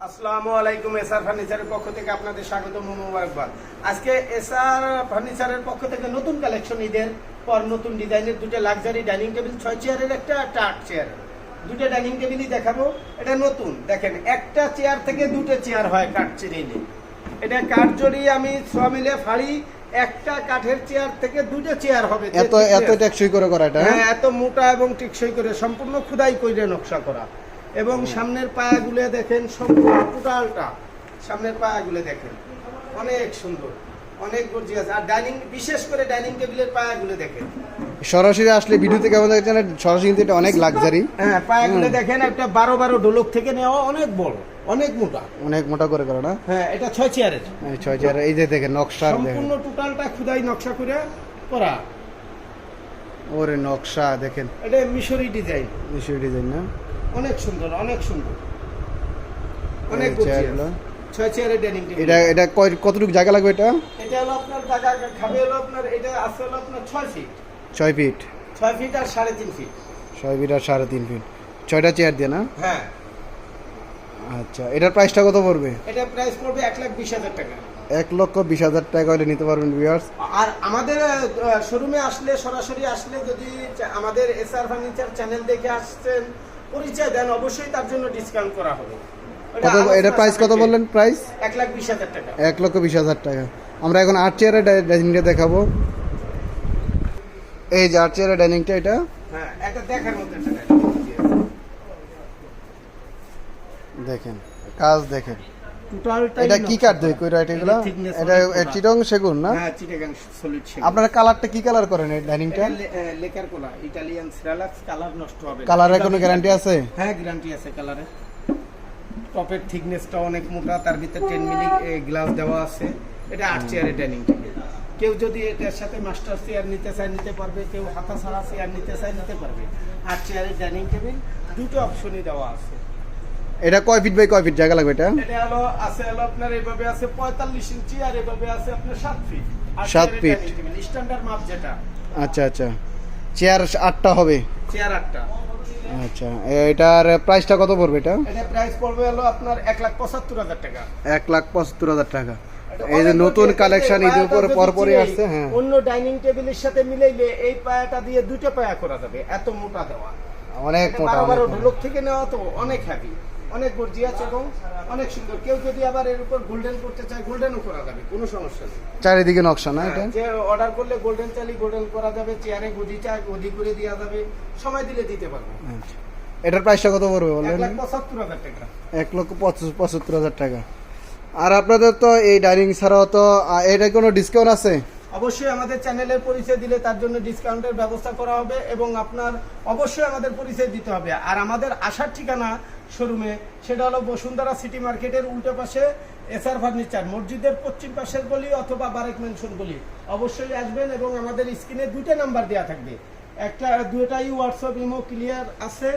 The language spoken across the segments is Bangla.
আসসালামু আলাইকুম এসআর ফার্নিচারের পক্ষ থেকে আপনাদের স্বাগত মোবারকবাদ আজকে এসআর ফার্নিচারের পক্ষ থেকে নতুন কালেকশন ঈদের পর নতুন ডিজাইনের দুটো লাক্সারি ডাইনিং টেবিল ছয় চেয়ারের একটা একটা আট চেয়ার দুটো ডাইনিং টেবিলই দেখাবো এটা নতুন। দেখেন একটা চেয়ার থেকে দুটো চেয়ার হয় কাঠ এটা কাঠ জড়িয়ে আমি মিলে ফাড়ি একটা কাঠের চেয়ার থেকে দুটো চেয়ার হবে এত এত টেকসই করে করা এটা হ্যাঁ? হ্যাঁ এত মোটা এবং টেকসই করে সম্পূর্ণ খুদাই করে নকশা করা। এবং সামনের পায়াগুলো দেখেন সম্পূর্ণ টোটালটা সামনের পায়াগুলো দেখেন। অনেক সুন্দর অনেক গর্জিয়াস। আর ডাইনিং বিশেষ করে ডাইনিং টেবিলের পায়াগুলো দেখেন। সরাসরি আসলে ভিডিওতে কেমন দেখছেন সরাসরি কিন্তু এটা অনেক লাক্সারি হ্যাঁ পায়াগুলো দেখেন একটা বারো বারো ডোলক থেকে নেওয়া অনেক বড় অনেক মোটা। অনেক মোটা করে করা না? হ্যাঁ এটা ছয় চেয়ারের। ছয় চেয়ার এই যে দেখেন নকশা সম্পূর্ণ টোটালটা খুদাই নকশা করে করা। ওরে নকশা দেখেন। এটা মিশরি ডিজাইন। মিশরি ডিজাইন না? অনেক সুন্দর অনেক সুন্দর। অনেক। ছয় চেয়ারের ডাইনিং টেবিল এটা এটা কতটুকু জায়গা লাগবে এটা? এটা হলো আপনার জায়গা খাবে হলো আপনার এটা আছে হলো আপনার ছয় ফিট ছয় ফিট ছয় ফিট আর সাড়ে তিন ফিট ছয় ফিট আর সাড়ে তিন ফিট ছয়টা চেয়ার দিয়ে না? হ্যাঁ। আচ্ছা এটার প্রাইসটা কত পড়বে? এটা প্রাইস পড়বে এক লাখ বিশ হাজার টাকা। এক লক্ষ বিশ হাজার টাকা হলে নিতে পারবেন ভিউয়ার্স আর আমাদের শোরুমে আসলে সরাসরি আসলে যদি আমাদের এসআর ফার্নিচার চ্যানেল দেখে আসছেন পরিচয় দেন অবশ্যই তার জন্য ডিসকাউন্ট করা হবে। এটা প্রাইস কত বললেন? প্রাইস এক লাখ বিশ হাজার টাকা। এক লক্ষ বিশ হাজার টাকা। আমরা এখন আট চেয়ারের ডাইনিংটা দেখাবো। এই যে আট চেয়ারের ডাইনিংটা এটা? হ্যাঁ এটা দেখার মধ্যে দেখেন কাজ দেখেন। টোটালটা এটা কি কাঠ দিয়ে? কইরা এটা এগুলো? এটা। চিটং সেগুন না? হ্যাঁ চিটাগাং সলিড আপনারা কালারটা কি কালার করেন এই ডাইনিংটা? লেকার কোলা ইটালিয়ান সিরালাক্স কালার নষ্ট হবে না। কালারের কোনো গ্যারান্টি আছে? হ্যাঁ গ্যারান্টি আছে কালারে টপের থিকনেসটা অনেক মোটা তার ভিতরে টেন মিলি গ্লাস দেওয়া আছে। এটা আট চেয়ারের ডাইনিং টেবিল কেউ যদি এটার সাথে মাস্টার চেয়ার নিতে চায় নিতে পারবে। কেউ হাতা ছাড়া চেয়ার নিতে চায় নিতে পারবে। আট চেয়ারের ডাইনিং টেবিল দুটো অপশনই দেওয়া আছে। এটা কয় ফিট বাই কয় ফিট জায়গা লাগবে এটা? এটা হলো আছে হলো আপনার এইভাবে আছে পঁয়তাল্লিশ ইঞ্চি আর এভাবে আছে আপনার সাত ফিট সাত feet। স্ট্যান্ডার্ড মাপ যেটা। আচ্ছা আচ্ছা। চেয়ার আটটা হবে? চেয়ার আটটা। আচ্ছা। এটার প্রাইসটা কত পড়বে এটা? এটা প্রাইস পড়বে হলো আপনার এক লাখ পঁচাত্তর হাজার টাকা। এক লাখ পঁচাত্তর হাজার টাকা। এই যে নতুন কালেকশন ঈদের উপরে পরপরই আসছে হ্যাঁ। অন্য ডাইনিং টেবিলের সাথে মিলাইলে এই পায়াটা দিয়ে দুটো পায়া করা যাবে এত মোটা দেওয়া। অনেক মোটা অনেক ঢোলক থেকে নেওয়া তো অনেক হ্যাভি অনেক গর্জিয়াস এবং অনেক সুন্দর। কেউ যদি আবার এর উপর গোল্ডেন করতে চায় গোল্ডেনও করা যাবে কোনো সমস্যা নেই। চারিদিকে নকশা না এটা? হ্যাঁ, যে অর্ডার করলে গোল্ডেন চালি গোল্ডেন করা যাবে চেয়ারে গদি চাই গদি করে দেওয়া যাবে সময় দিলে দিতে পারব। আচ্ছা। এটার প্রাইসটা কত পড়বে টাকা। এক লক্ষ পঁচাত্তর হাজার টাকা। আর আপনাদের তো এই ডাইনিং ছাড়াও তো এটা কোনো ডিসকাউন্ট আছে? অবশ্যই আমাদের চ্যানেলের পরিচয় দিলে তার জন্য ডিসকাউন্টের ব্যবস্থা করা হবে এবং আপনার অবশ্যই আমাদের পরিচয় দিতে হবে। আর আমাদের আসার ঠিকানা শোরুমে, সেটা হলো বসুন্ধরা সিটি মার্কেটের উল্টো পাশে এসআর ফার্নিচার, মসজিদের পশ্চিম পাশের গলি অথবা বারেক মেনশন গলি। অবশ্যই আসবেন এবং আমাদের স্ক্রিনে দুইটা নাম্বার দেওয়া থাকবে। একটা দুটাই হোয়াটসঅ্যাপ ইমো ক্লিয়ার আছে।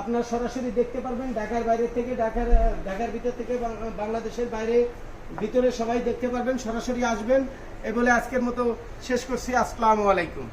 আপনার সরাসরি দেখতে পারবেন, ঢাকার বাইরে থেকে, ঢাকার ঢাকার ভিতর থেকে বাংলাদেশের বাইরে, ভিতরে সবাই দেখতে পারবেন, সরাসরি আসবেন। এ বলে আজকের মতো শেষ করছি। আসসালামু আলাইকুম।